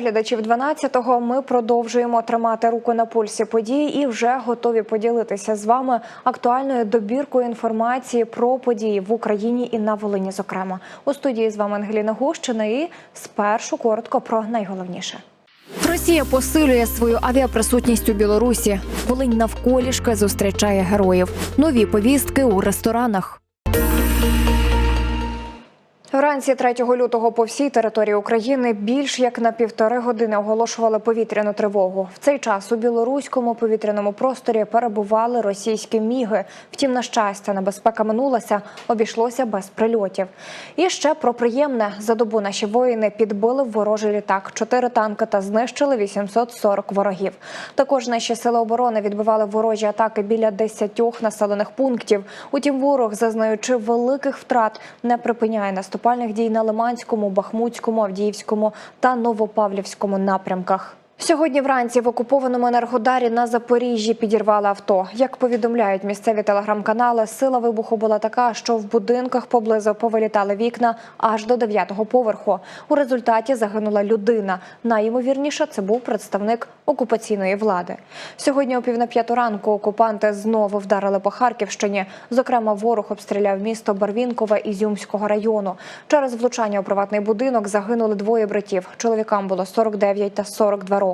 Глядачів 12-го. Ми продовжуємо тримати руку на пульсі подій і вже готові поділитися з вами актуальною добіркою інформації про події в Україні і на Волині. Зокрема, у студії з вами Ангеліна Гущина. І спершу коротко про найголовніше. Росія посилює свою авіаприсутність у Білорусі. Волинь навколішки зустрічає героїв. Нові повістки у ресторанах. Вранці 3 лютого по всій території України більш як на півтори години оголошували повітряну тривогу. В цей час у білоруському повітряному просторі перебували російські міги. Втім, на щастя, небезпека минулася, обійшлося без прильотів. І ще про приємне за добу наші воїни підбили ворожий літак, чотири танки та знищили 840 ворогів. Також наші сили оборони відбивали ворожі атаки біля десятьох населених пунктів. Утім, ворог, зазнаючи великих втрат, не припиняє наступальних дій на Лиманському, Бахмутському, Авдіївському та Новопавлівському напрямках. Сьогодні вранці в окупованому енергодарі на Запоріжжі підірвали авто. Як повідомляють місцеві телеграм-канали, сила вибуху була така, що в будинках поблизу повилітали вікна аж до дев'ятого поверху. У результаті загинула людина. Найімовірніше це був представник окупаційної влади. Сьогодні о пів на п'яту ранку окупанти знову вдарили по Харківщині. Зокрема, ворог обстріляв місто Барвінкове Ізюмського району. Через влучання у приватний будинок загинули двоє братів. Чоловікам було 49 та 42 роки.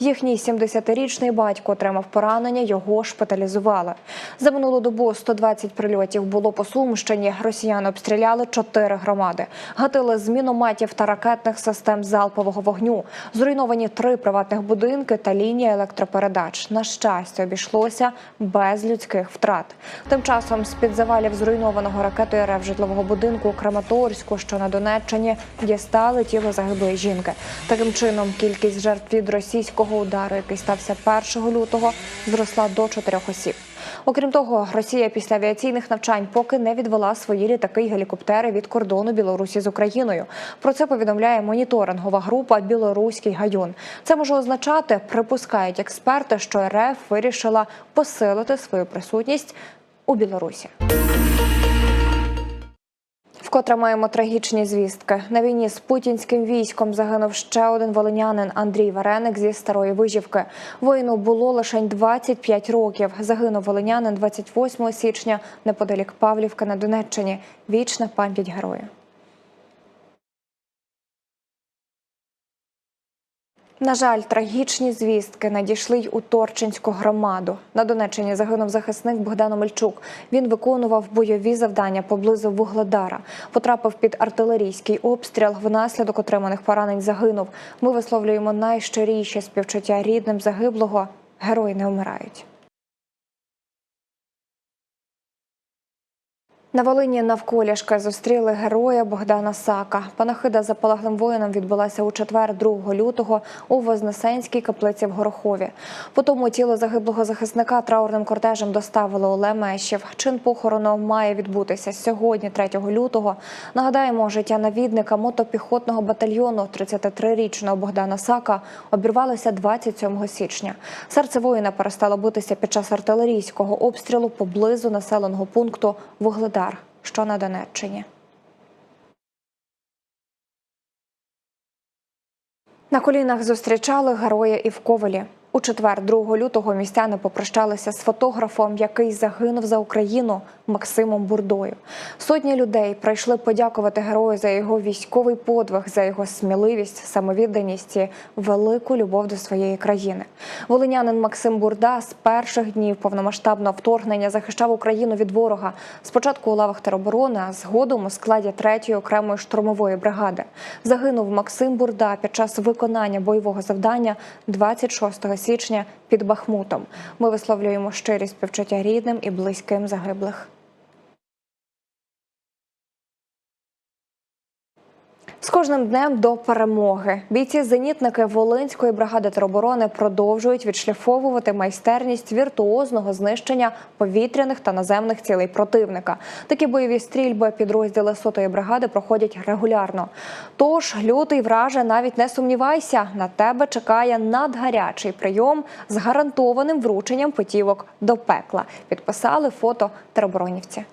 Їхній 70-річний батько отримав поранення, його шпиталізували. За минулу добу 120 прильотів було по Сумщині. Росіяни обстріляли чотири громади, гатили з мінометів та ракетних систем залпового вогню. Зруйновані три приватних будинки та лінія електропередач. На щастя, обійшлося без людських втрат. Тим часом з під завалів зруйнованого ракетою РФ житлового будинку у Краматорську, що на Донеччині, дістали тіло загиблої жінки. Таким чином, кількість жертв від російського удару, який стався 1 лютого, зросла до чотирьох осіб. Окрім того, Росія після авіаційних навчань поки не відвела свої літаки й гелікоптери від кордону Білорусі з Україною. Про це повідомляє моніторингова група Білоруський гаюн. Це може означати, припускають експерти, що РФ вирішила посилити свою присутність у Білорусі. Вкотре маємо трагічні звістки. На війні з путінським військом загинув ще один волинянин Андрій Вареник зі старої вижівки. Воїну було лише 25 років. Загинув волинянин 28 січня неподалік Павлівка на Донеччині. Вічна пам'ять герою. На жаль, трагічні звістки надійшли й у Торчинську громаду. На Донеччині загинув захисник Богдан Омельчук. Він виконував бойові завдання поблизу Вугледара. Потрапив під артилерійський обстріл. Внаслідок отриманих поранень загинув. Ми висловлюємо найщиріші співчуття рідним загиблого. Герої не вмирають. На Волині навколішки зустріли героя Богдана Сака. Панахида за полеглим воїном відбулася у четвер, 2 лютого, у Вознесенській каплиці в Горохові. По тому тіло загиблого захисника траурним кортежем доставили у Лемешів. Чин похорону має відбутися сьогодні, 3 лютого. Нагадаємо, життя навідника мотопіхотного батальйону 33-річного Богдана Сака обірвалося 27 січня. Серце воїна перестало битися під час артилерійського обстрілу поблизу населеного пункту Вугледар що на Донеччині. На колінах зустрічали героя і в Ковелі. У четвер, 2 лютого, містяни попрощалися з фотографом, який загинув за Україну Максимом Бурдою. Сотні людей прийшли подякувати герою за його військовий подвиг, за його сміливість, самовідданість і велику любов до своєї країни. Волинянин Максим Бурда з перших днів повномасштабного вторгнення захищав Україну від ворога. Спочатку у лавах тероборони, а згодом у складі 3-ї окремої штурмової бригади. Загинув Максим Бурда під час виконання бойового завдання 26 січня під Бахмутом. Ми висловлюємо щирі співчуття рідним і близьким загиблих. З кожним днем до перемоги бійці-зенітники Волинської бригади тероборони продовжують відшліфовувати майстерність віртуозного знищення повітряних та наземних цілей противника. Такі бойові стрільби підрозділи сотої бригади проходять регулярно. Тож лютий враже, навіть не сумнівайся, на тебе чекає надгарячий прийом з гарантованим врученням путівок до пекла. Підписали фото тероборонівці.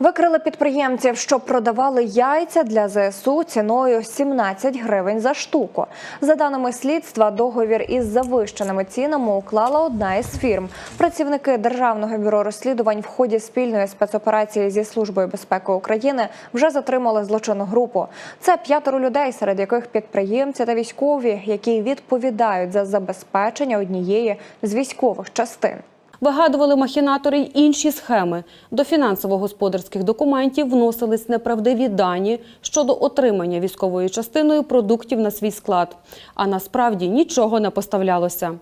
Викрили підприємців, що продавали яйця для ЗСУ ціною 17 гривень за штуку. За даними слідства, договір із завищеними цінами уклала одна із фірм. Працівники Державного бюро розслідувань в ході спільної спецоперації зі службою безпеки України вже затримали злочинну групу. Це п'ятеро людей, серед яких підприємці та військові, які відповідають за забезпечення однієї з військових частин. Вигадували махінатори й інші схеми. До фінансово-господарських документів вносились неправдиві дані щодо отримання військовою частиною продуктів на свій склад. А насправді нічого не поставлялося.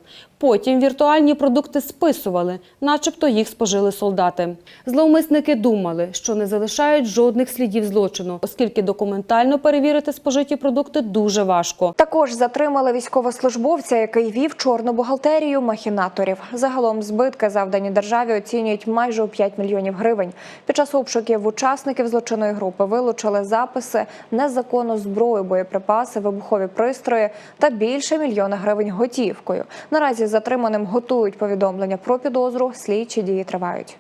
Потім віртуальні продукти списували, начебто їх спожили солдати. Зловмисники думали, що не залишають жодних слідів злочину, оскільки документально перевірити спожиті продукти дуже важко. Також затримали військовослужбовця, який вів чорну бухгалтерію махінаторів. Загалом збитки, завдані державі, оцінюють майже у 5 мільйонів гривень. Під час обшуків учасників злочинної групи вилучили записи, незаконну зброю, боєприпаси, вибухові пристрої та більше мільйона гривень готівкою. Наразі затриманим готують повідомлення про підозру. Слідчі дії тривають.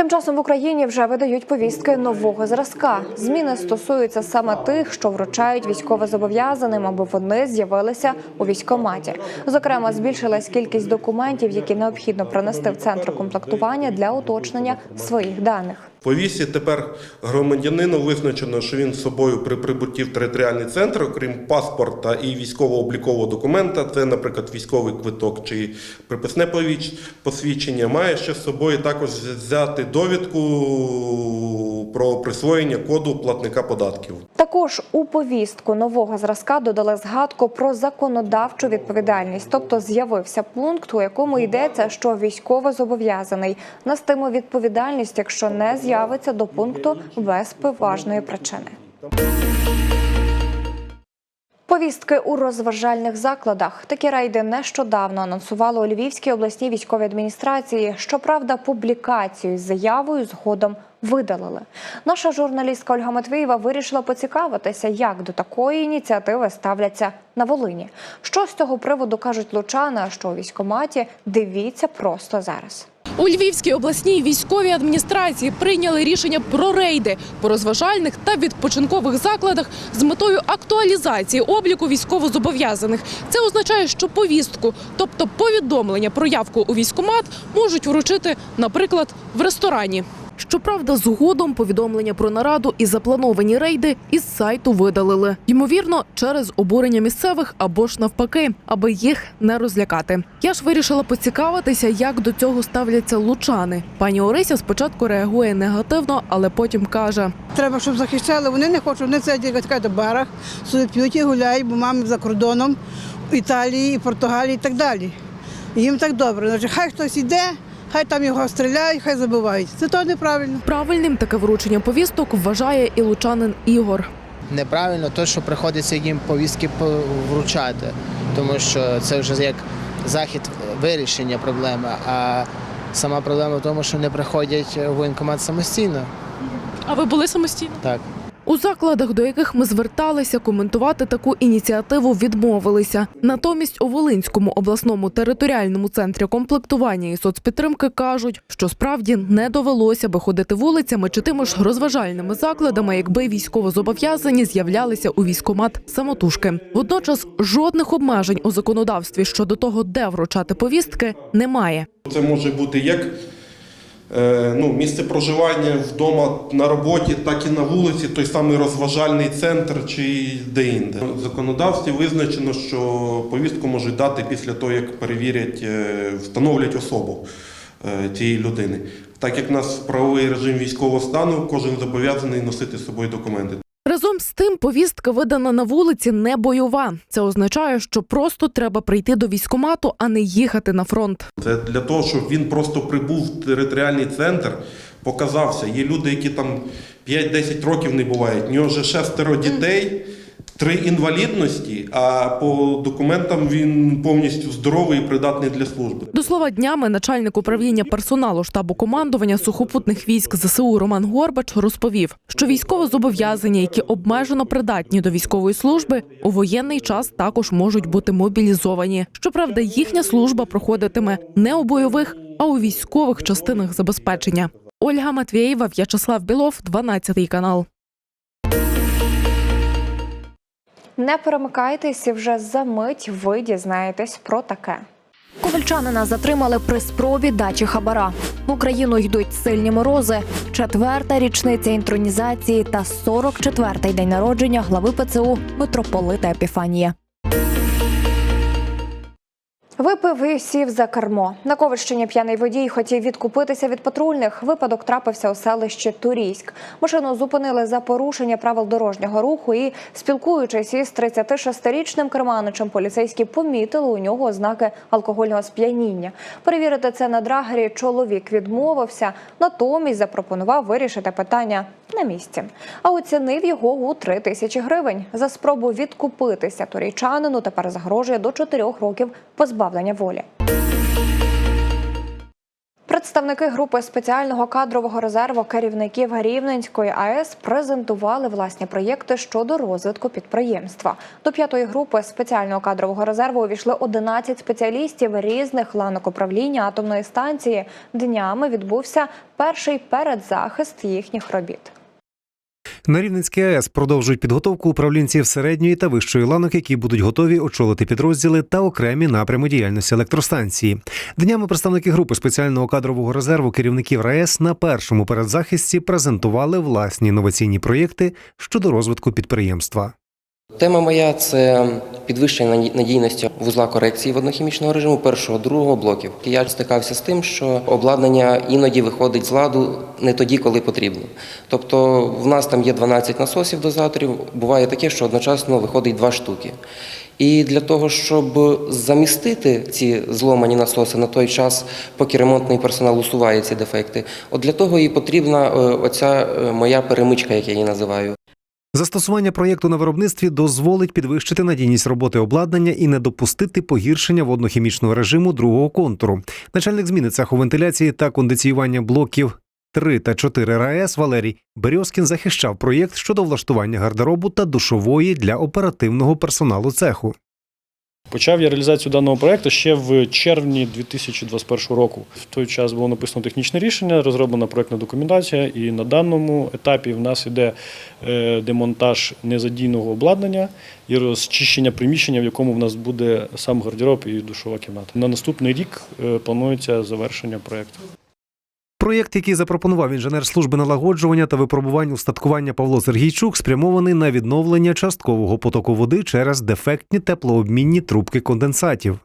Тим часом в Україні вже видають повістки нового зразка. Зміни стосуються саме тих, що вручають військовозобов'язаним, аби вони з'явилися у військоматі. Зокрема, збільшилась кількість документів, які необхідно принести в центр комплектування для уточнення своїх даних. В повісті. Тепер громадянину визначено, що він з собою при прибутті в територіальний центр, окрім паспорта і військово-облікового документа, це, наприклад, військовий квиток чи приписне посвідчення, має ще з собою також взяти довідку про присвоєння коду платника податків. Також у повістку нового зразка додали згадку про законодавчу відповідальність, тобто з'явився пункт, у якому йдеться, що військовозобов'язаний нестиме відповідальність, якщо не з'явиться до пункту без поважної причини. Повістки у розважальних закладах. Такі рейди нещодавно анонсували у Львівській обласній військовій адміністрації. Щоправда, публікацію з заявою згодом видалили. Наша журналістка Ольга Матвієва вирішила поцікавитися, як до такої ініціативи ставляться на Волині. Що з цього приводу кажуть лучани, а що у військкоматі, дивіться просто зараз. У Львівській обласній військовій адміністрації прийняли рішення про рейди по розважальних та відпочинкових закладах з метою актуалізації обліку військовозобов'язаних. Це означає, що повістку, тобто повідомлення про явку у військкомат, можуть вручити, наприклад, в ресторані. Щоправда, згодом повідомлення про нараду і заплановані рейди із сайту видалили. Ймовірно, через обурення місцевих або ж навпаки, аби їх не розлякати. Я ж вирішила поцікавитися, як до цього ставляться лучани. Пані Орися спочатку реагує негативно, але потім каже: Треба, щоб захищали. Вони не хочуть. Вони сидять в барах, собі п'ють і гуляють, бо мами за кордоном, Італії, Португалії і так далі. Їм так добре. Значить, хай хтось іде, хай там його стріляють, хай забувають. Це то неправильно. правильним таке вручення повісток вважає і лучанин Ігор. неправильно те, що приходиться їм повістки по- вручати, тому що це вже як захід вирішення проблеми. А сама проблема в тому, що не приходять в воєнкомат самостійно. А ви були самостійно? Так. У закладах, до яких ми зверталися, коментувати таку ініціативу відмовилися. Натомість у Волинському обласному територіальному центрі комплектування і соцпідтримки кажуть, що справді не довелося би ходити вулицями чи тими ж розважальними закладами, якби військовозобов'язані з'являлися у військкомат самотужки. Водночас жодних обмежень у законодавстві щодо того, де вручати повістки, немає. Це може бути як ну, місце проживання вдома на роботі, так і на вулиці, той самий розважальний центр чи де-інде. В законодавстві визначено, що повістку можуть дати після того, як перевірять, е, встановлять особу е, цієї людини. Так як в нас правовий режим військового стану, кожен зобов'язаний носити з собою документи. З тим, повістка видана на вулиці не бойова. Це означає, що просто треба прийти до військомату, а не їхати на фронт. Це для того, щоб він просто прибув в територіальний центр, показався. Є люди, які там 5-10 років не бувають. У нього вже шестеро дітей, три інвалідності, а по документам він повністю здоровий і придатний для служби. До слова, днями начальник управління персоналу штабу командування сухопутних військ ЗСУ Роман Горбач розповів, що військовозобов'язані, які обмежено придатні до військової служби, у воєнний час також можуть бути мобілізовані. Щоправда, їхня служба проходитиме не у бойових, а у військових частинах забезпечення. Ольга Матвєєва, В'ячеслав Білов, 12 канал. Не перемикайтесь, вже за мить ви дізнаєтесь про таке. Ковальчанина затримали при спробі дачі хабара. В Україну йдуть сильні морози. Четверта річниця інтронізації та 44-й день народження глави ПЦУ митрополита Епіфанія. Випив і сів за кермо. На Ковальщині п'яний водій хотів відкупитися від патрульних. Випадок трапився у селищі Турійськ. Машину зупинили за порушення правил дорожнього руху і, спілкуючись із 36-річним керманичем, поліцейські помітили у нього ознаки алкогольного сп'яніння. Перевірити це на драгері чоловік відмовився, натомість запропонував вирішити питання на місці. А оцінив його у 3 тисячі гривень. За спробу відкупитися турійчанину тепер загрожує до 4 років позбавлення волі. Представники групи спеціального кадрового резерву керівників Рівненської АЕС презентували власні проєкти щодо розвитку підприємства. До п'ятої групи спеціального кадрового резерву увійшли 11 спеціалістів різних ланок управління атомної станції. Днями відбувся перший передзахист їхніх робіт. На Рівненській АЕС продовжують підготовку управлінців середньої та вищої ланок, які будуть готові очолити підрозділи та окремі напрями діяльності електростанції. Днями представники групи спеціального кадрового резерву керівників РАЕС на першому передзахисті презентували власні інноваційні проєкти щодо розвитку підприємства. Тема моя це підвищення надійності вузла корекції воднохімічного режиму першого другого блоків. Я стикався з тим, що обладнання іноді виходить з ладу не тоді, коли потрібно. Тобто, в нас там є 12 насосів дозаторів. Буває таке, що одночасно виходить два штуки. І для того, щоб замістити ці зломані насоси на той час, поки ремонтний персонал усуває ці дефекти, от для того і потрібна е, оця е, моя перемичка, як я її називаю. Застосування проєкту на виробництві дозволить підвищити надійність роботи обладнання і не допустити погіршення воднохімічного режиму другого контуру. Начальник зміни цеху вентиляції та кондиціювання блоків 3 та 4 РАЕС Валерій Березкін захищав проєкт щодо влаштування гардеробу та душової для оперативного персоналу цеху. Почав я реалізацію даного проекту ще в червні 2021 року. В той час було написано технічне рішення, розроблена проектна документація, і на даному етапі в нас іде е, демонтаж незадійного обладнання і розчищення приміщення, в якому в нас буде сам гардероб і душова кімната. На наступний рік е, планується завершення проекту. Проєкт, який запропонував інженер служби налагоджування та випробувань устаткування Павло Сергійчук, спрямований на відновлення часткового потоку води через дефектні теплообмінні трубки конденсатів.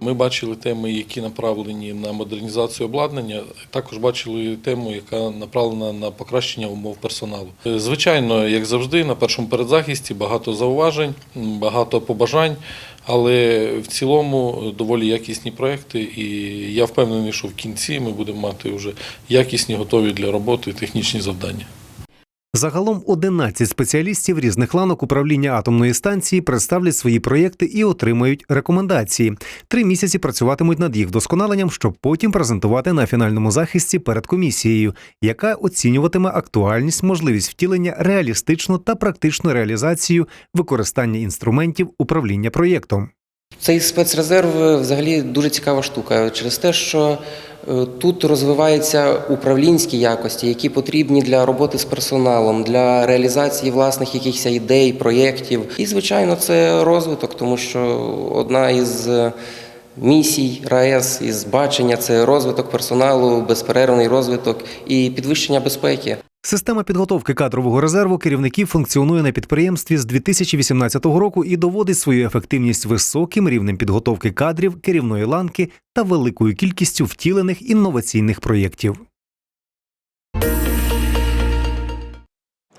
Ми бачили теми, які направлені на модернізацію обладнання. Також бачили тему, яка направлена на покращення умов персоналу. Е, Звичайно, як завжди, на першому передзахисті багато зауважень, багато побажань, але в цілому доволі якісні проекти. І я впевнений, що в кінці ми будемо мати вже якісні, готові для роботи технічні завдання. Загалом 11 спеціалістів різних ланок управління атомної станції представлять свої проєкти і отримають рекомендації. Три місяці працюватимуть над їх вдосконаленням, щоб потім презентувати на фінальному захисті перед комісією, яка оцінюватиме актуальність, можливість втілення, реалістичну та практичну реалізацію використання інструментів управління проєктом. Цей спецрезерв е, взагалі дуже цікава штука через те, що е, тут розвиваються управлінські якості, які потрібні для роботи з персоналом, для реалізації власних якихось ідей, проєктів. І, звичайно, це розвиток, тому що одна із е, місій РаЕС із бачення це розвиток персоналу, безперервний розвиток і підвищення безпеки. Система підготовки кадрового резерву керівників функціонує на підприємстві з 2018 року і доводить свою ефективність високим рівнем підготовки кадрів, керівної ланки та великою кількістю втілених інноваційних проєктів.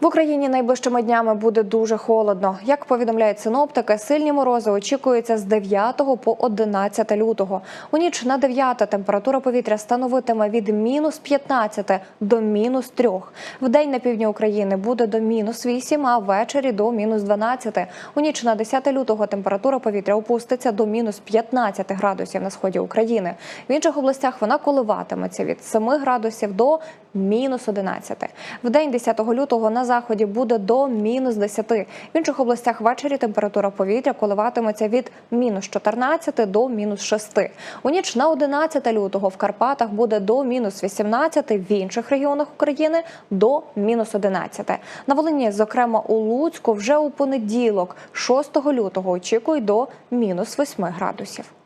В Україні найближчими днями буде дуже холодно. Як повідомляють синоптики, сильні морози очікуються з 9 по 11 лютого. У ніч на 9 температура повітря становитиме від мінус 15 до мінус 3. В день на півдні України буде до мінус 8, а ввечері до мінус 12. У ніч на 10 лютого температура повітря опуститься до мінус 15 градусів на сході України. В інших областях вона коливатиметься від 7 градусів до мінус 11. В день 10 лютого на заході буде до мінус 10. В інших областях ввечері температура повітря коливатиметься від мінус 14 до мінус 6. У ніч на 11 лютого в Карпатах буде до мінус 18, в інших регіонах України до мінус 11. На Волині, зокрема у Луцьку, вже у понеділок, 6 лютого, очікують до мінус 8 градусів.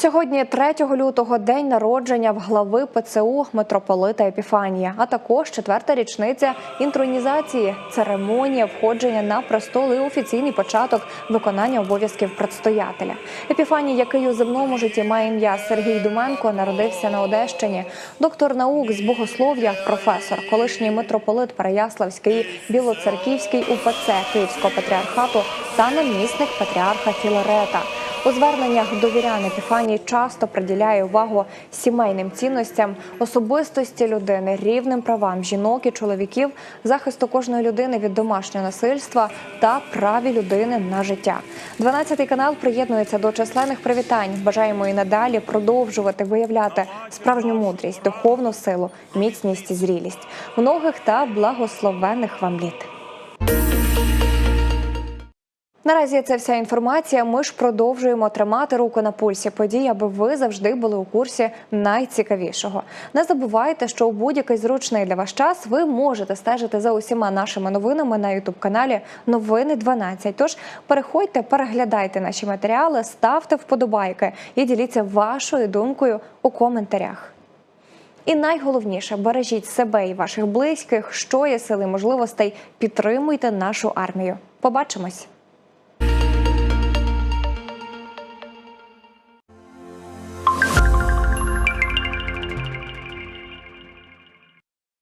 Сьогодні, 3 лютого, день народження в глави ПЦУ митрополита Епіфанія, а також четверта річниця інтронізації, церемонія входження на престол і офіційний початок виконання обов'язків предстоятеля. Епіфаній, який у земному житті має ім'я Сергій Думенко, народився на Одещині. Доктор наук з богослов'я, професор, колишній митрополит Переяславський, Білоцерківський УПЦ Київського патріархату та намісник патріарха Філарета. У зверненнях до вірян Епіфаній часто приділяє увагу сімейним цінностям, особистості людини, рівним правам жінок і чоловіків, захисту кожної людини від домашнього насильства та праві людини на життя. 12-й канал приєднується до численних привітань. Бажаємо і надалі продовжувати виявляти справжню мудрість, духовну силу, міцність і зрілість. Многих та благословенних вам літ. Наразі це вся інформація. Ми ж продовжуємо тримати руку на пульсі подій, аби ви завжди були у курсі найцікавішого. Не забувайте, що у будь-який зручний для вас час ви можете стежити за усіма нашими новинами на ютуб каналі Новини 12. Тож переходьте, переглядайте наші матеріали, ставте вподобайки і діліться вашою думкою у коментарях. І найголовніше бережіть себе і ваших близьких, що є сили можливостей. Підтримуйте нашу армію. Побачимось.